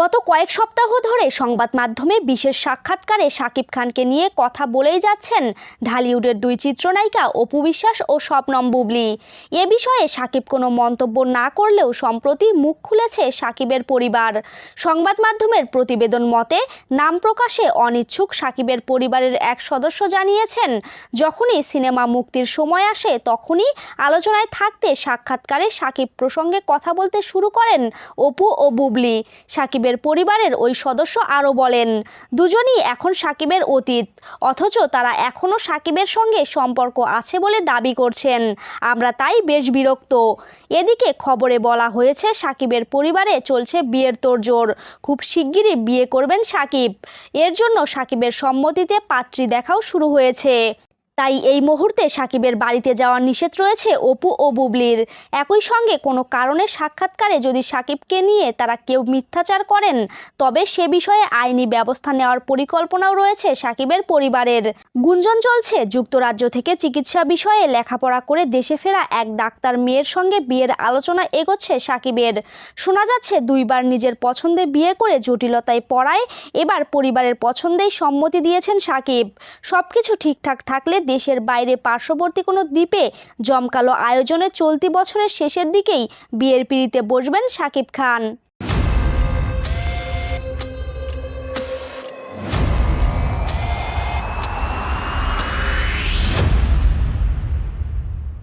গত কয়েক সপ্তাহ ধরে সংবাদ মাধ্যমে বিশেষ সাক্ষাৎকারে শাকিব খানকে নিয়ে কথা বলেই যাচ্ছেন ঢালিউডের দুই চিত্রনায়িকা অপু বিশ্বাস ও স্বপ্নম বুবলি। এ বিষয়ে শাকিব কোনো মন্তব্য না করলেও সম্প্রতি মুখ খুলেছে শাকিবের পরিবার। সংবাদ মাধ্যমের প্রতিবেদন মতে, নাম প্রকাশে অনিচ্ছুক শাকিবের পরিবারের এক সদস্য জানিয়েছেন, যখনই সিনেমা মুক্তির সময় আসে, তখনই আলোচনায় থাকতে সাক্ষাৎকারে শাকিব প্রসঙ্গে কথা বলতে শুরু করেন অপু ও বুবলি। সাকিবের পরিবারের ওই সদস্য আরও বলেন, দুজনই এখন সাকিবের অতীত, অথচ তারা এখনও সাকিবের সঙ্গে সম্পর্ক আছে বলে দাবি করছেন। আমরা তাই বেশ বিরক্ত। এদিকে খবরে বলা হয়েছে, সাকিবের পরিবারে চলছে বিয়ের তোড়জোড়। খুব শিগগিরই বিয়ে করবেন সাকিব। এর জন্য সাকিবের সম্মতিতে পাত্রী দেখাও শুরু হয়েছে। তাই এই মুহূর্তে সাকিবের বাড়িতে যাওয়ার নিষেধ রয়েছে অপু ও বুবলির। একই সঙ্গে কোনো কারণে সাক্ষাৎকারে যদি সাকিবকে নিয়ে তারা কেউ মিথ্যাচার করেন, তবে সে বিষয়ে আইনি ব্যবস্থা নেওয়ার পরিকল্পনাও রয়েছে সাকিবের পরিবারের। গুঞ্জন চলছে, যুক্তরাজ্য থেকে চিকিৎসা বিষয়ে লেখাপড়া করে দেশে ফেরা এক ডাক্তার মেয়ের সঙ্গে বিয়ের আলোচনা এগোচ্ছে সাকিবের। শোনা যাচ্ছে, দুইবার নিজের পছন্দে বিয়ে করে জটিলতায় পড়ায়, এবার পরিবারের পছন্দেই সম্মতি দিয়েছেন সাকিব। সবকিছু ঠিকঠাক থাকলে দেশের বাইরে পার্শ্ববর্তী কোনো দ্বীপে জমকালো আয়োজনে চলতি বছরের শেষের দিকেই বিয়ের পিড়িতে বসবেন সাকিব খান।